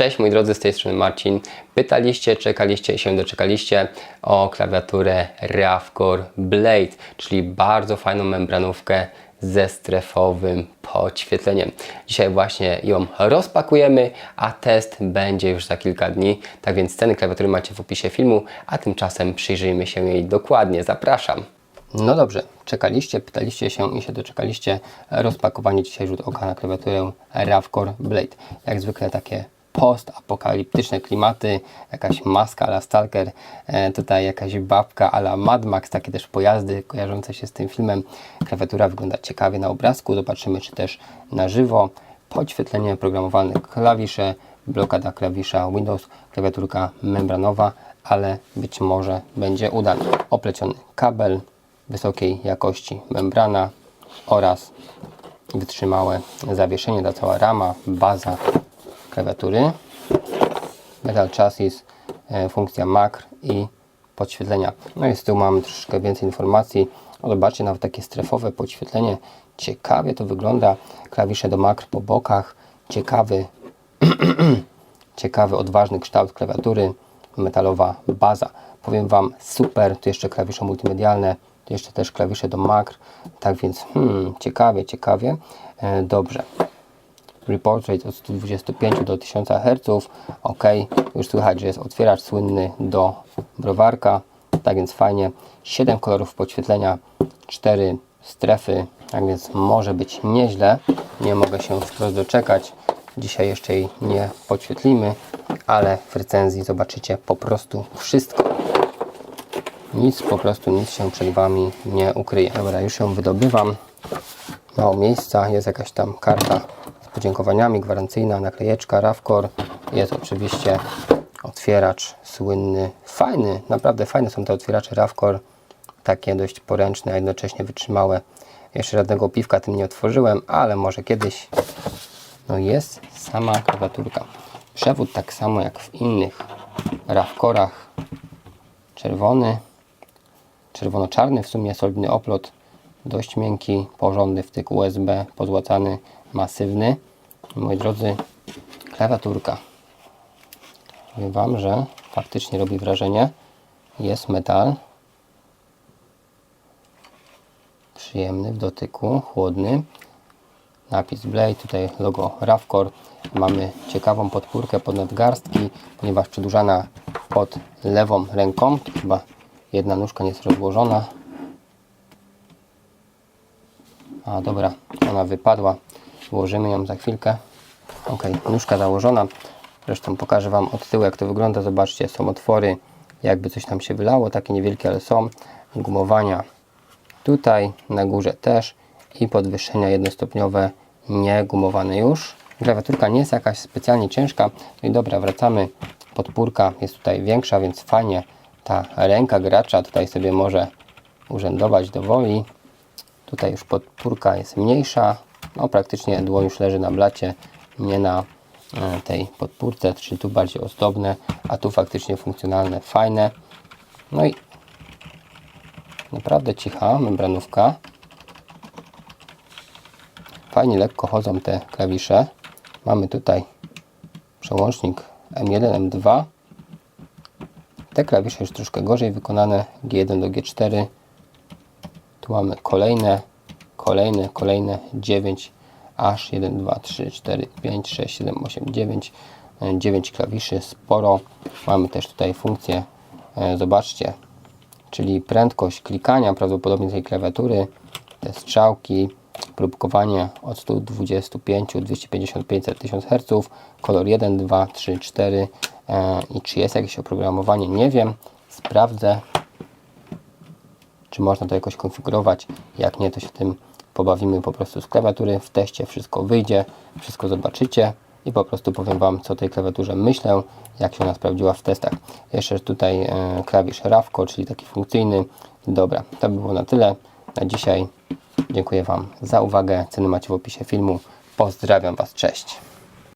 Cześć moi drodzy, z tej strony Marcin. Pytaliście, czekaliście się doczekaliście o klawiaturę Ravcore Blade, czyli bardzo fajną membranówkę ze strefowym podświetleniem. Dzisiaj właśnie ją rozpakujemy, a test będzie już za kilka dni. Tak więc ceny klawiatury macie w opisie filmu, a tymczasem przyjrzyjmy się jej dokładnie. Zapraszam. No dobrze, czekaliście, pytaliście się i się doczekaliście. Rozpakowanie dzisiaj rzut oka na klawiaturę Ravcore Blade. Jak zwykle takie post-apokaliptyczne klimaty, jakaś maska ala Stalker, e, tutaj jakaś babka ala Mad Max, takie też pojazdy kojarzące się z tym filmem. Klawiatura wygląda ciekawie na obrazku, zobaczymy czy też na żywo. Podświetlenie programowalne klawisze, blokada klawisza Windows, klawiaturka membranowa, ale być może będzie udany. Opleciony kabel, wysokiej jakości membrana oraz wytrzymałe zawieszenie, ta cała rama, baza klawiatury, metal chassis, e, funkcja makr i podświetlenia. No i z tyłu mamy troszeczkę więcej informacji. O, zobaczcie, nawet takie strefowe podświetlenie. Ciekawie to wygląda. Klawisze do makr po bokach. Ciekawy, ciekawy, odważny kształt klawiatury. Metalowa baza. Powiem Wam, super. Tu jeszcze klawisze multimedialne. Tu jeszcze też klawisze do makr. Tak więc, hmm, ciekawie, ciekawie. E, dobrze report rate od 125 do 1000 Hz. Ok, już słychać, że jest otwieracz słynny do browarka. Tak więc fajnie. 7 kolorów podświetlenia, 4 strefy, tak więc może być nieźle. Nie mogę się wprost doczekać. Dzisiaj jeszcze jej nie podświetlimy, ale w recenzji zobaczycie po prostu wszystko. Nic, po prostu nic się przed Wami nie ukryje. Dobra, już ją wydobywam. Mało miejsca, jest jakaś tam karta podziękowaniami, gwarancyjna naklejeczka Ravcore. Jest oczywiście otwieracz słynny, fajny, naprawdę fajne są te otwieracze Ravcore. Takie dość poręczne, a jednocześnie wytrzymałe. Jeszcze żadnego piwka tym nie otworzyłem, ale może kiedyś. No jest sama klawiaturka. Przewód tak samo jak w innych Ravcorach. Czerwony, czerwono-czarny, w sumie solidny oplot dość miękki, porządny wtyk USB, pozłacany, masywny. Moi drodzy, klawiaturka. Powiem Wam, że faktycznie robi wrażenie. Jest metal. Przyjemny w dotyku, chłodny. Napis Blade, tutaj logo Ravcore. Mamy ciekawą podpórkę pod nadgarstki, ponieważ przedłużana pod lewą ręką. Tu chyba jedna nóżka nie jest rozłożona. A dobra, ona wypadła. Włożymy ją za chwilkę. Ok, nóżka założona. Zresztą pokażę Wam od tyłu jak to wygląda. Zobaczcie, są otwory, jakby coś tam się wylało, takie niewielkie, ale są. Gumowania tutaj, na górze też i podwyższenia jednostopniowe, nie gumowane już. Klawiaturka nie jest jakaś specjalnie ciężka. No i dobra, wracamy. Podpórka jest tutaj większa, więc fajnie ta ręka gracza tutaj sobie może urzędować do woli. Tutaj już podpórka jest mniejsza. No praktycznie dłoń już leży na blacie, nie na e, tej podpórce, czyli tu bardziej ozdobne, a tu faktycznie funkcjonalne, fajne. No i naprawdę cicha membranówka. Fajnie lekko chodzą te klawisze. Mamy tutaj przełącznik M1, M2. Te klawisze już troszkę gorzej wykonane, G1 do G4 tu mamy kolejne, kolejne, kolejne 9, aż 1, 2, 3, 4, 5, 6, 7, 8, 9, 9 klawiszy, sporo. Mamy też tutaj funkcję, e, zobaczcie, czyli prędkość klikania prawdopodobnie tej klawiatury, te strzałki, próbkowanie od 125, 255, 1000 Hz, kolor 1, 2, 3, 4 i czy jest jakieś oprogramowanie, nie wiem, sprawdzę, czy można to jakoś konfigurować. Jak nie, to się tym pobawimy po prostu z klawiatury. W teście wszystko wyjdzie, wszystko zobaczycie i po prostu powiem Wam, co tej klawiaturze myślę, jak się ona sprawdziła w testach. Jeszcze tutaj e, klawisz Ravco, czyli taki funkcyjny. Dobra, to by było na tyle na dzisiaj. Dziękuję Wam za uwagę. Ceny macie w opisie filmu. Pozdrawiam Was, cześć.